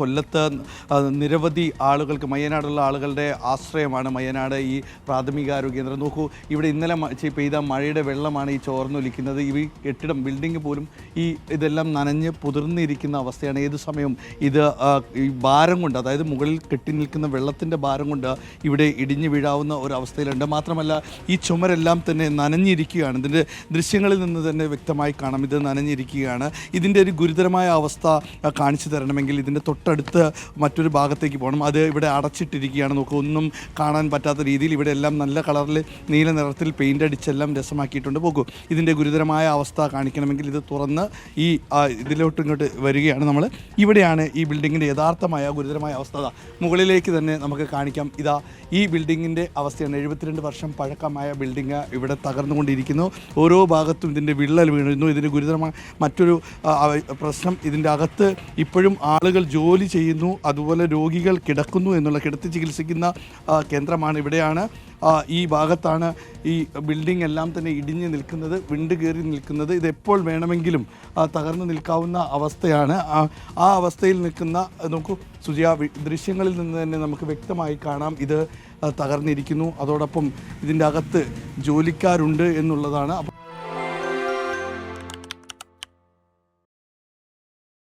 കൊല്ലത്ത് നിരവധി ആളുകൾക്ക് മയ്യനാടുള്ള ആളുകളുടെ ആശ്രയമാണ് മയ്യനാട് ഈ പ്രാഥമികാരോഗ്യ കേന്ദ്രം. നോക്കൂ ഇവിടെ ഇന്നലെ പെയ്ത മഴയുടെ വെള്ളമാണ് ഈ ചോർന്നൊലിക്കുന്നത് ഈ കെട്ടിടം ബിൽഡിംഗ് പോലും ഈ ഇതെല്ലാം നനഞ്ഞ് പുതിർന്നിരിക്കുന്ന അവസ്ഥയാണ്. ഏത് സമയവും ഇത് ഈ ഭാരം കൊണ്ട് അതായത് മുകളിൽ കെട്ടി നിൽക്കുന്ന വെള്ളത്തിന്റെ ഭാരം കൊണ്ട് ഇവിടെ ഇടിഞ്ഞു വീഴാവുന്ന ഒരു അവസ്ഥയിലുണ്ട്. മാത്രമല്ല ഈ ചുമരെല്ലാം തന്നെ നനഞ്ഞിരിക്കുകയാണ്. ഇതിന്റെ ദൃശ്യങ്ങളിൽ നിന്ന് തന്നെ വ്യക്തമായി കാണാം. ഇത് നനഞ്ഞിരിക്കുകയാണ്. ഇതിന്റെ ഒരു ഗുരുതരമായ അവസ്ഥ കാണിച്ചു തരണമെങ്കിൽ ഇതിന്റെ തൊട്ടടുത്ത് മറ്റൊരു ഭാഗത്തേക്ക് പോകണം. അത് ഇവിടെ അടച്ചിട്ടിരിക്കുകയാണ്. നോക്കുക ഒന്നും കാണാൻ പറ്റാത്ത രീതിയിൽ ഇവിടെ എല്ലാം നല്ല കളറിൽ നീല നിറത്തിൽ പെയിന്റ് അടിച്ചെല്ലാം രസമാക്കിയിട്ടുണ്ട്. പോകൂ ഇതിന്റെ ഗുരുതരമായ അവസ്ഥ കാണിക്കണമെങ്കിൽ ഇത് തുറന്ന് ഈ ഇതിലോട്ട് ഇങ്ങോട്ട് വരികയാണ് നമ്മൾ ഇവിടെയാണ് ഈ ബിൽഡിങ്ങിന്റെ യഥാർത്ഥമായ ഗുരുതരമായ അവസ്ഥ. മുകളിലേക്ക് തന്നെ നമുക്ക് കാണിക്കാം. ഇതാ ഈ ബിൽഡിങ്ങിന്റെ അവസ്ഥയാണ്. എഴുപത്തിരണ്ട് വർഷം പഴക്കമായ ബിൽഡിങ് ഇവിടെ തകർന്നുകൊണ്ടിരിക്കുന്നു. ഓരോ ഭാഗത്തും ഇതിന്റെ വിള്ളൽ വീഴുന്നു ഇതിന്റെ ഗുരുതരമായ മറ്റൊരു പ്രശ്നം ഇതിന്റെ അകത്ത് ഇപ്പോഴും ആളുകൾ ജോലി ചെയ്യുന്നു അതുപോലെ രോഗികൾ കിടക്കുന്നു എന്നുള്ള കിടത്തി ചികിത്സിക്കുന്ന കേന്ദ്രമാണ് ഇവിടെയാണ്. ഈ ഭാഗത്താണ് ഈ ബിൽഡിംഗ് എല്ലാം തന്നെ ഇടിഞ്ഞ് നിൽക്കുന്നത് വിണ്ട് കയറി നിൽക്കുന്നത്. ഇതെപ്പോൾ വേണമെങ്കിലും തകർന്നു നിൽക്കാവുന്ന അവസ്ഥയാണ്. ആ അവസ്ഥയിൽ നിൽക്കുന്ന നോക്കൂ സുജിയ ദൃശ്യങ്ങളിൽ നിന്ന് തന്നെ നമുക്ക് വ്യക്തമായി കാണാം. ഇത് തകർന്നിരിക്കുന്നു. അതോടൊപ്പം ഇതിന്റെ അകത്ത് ജോലിക്കാരുണ്ട് എന്നുള്ളതാണ്.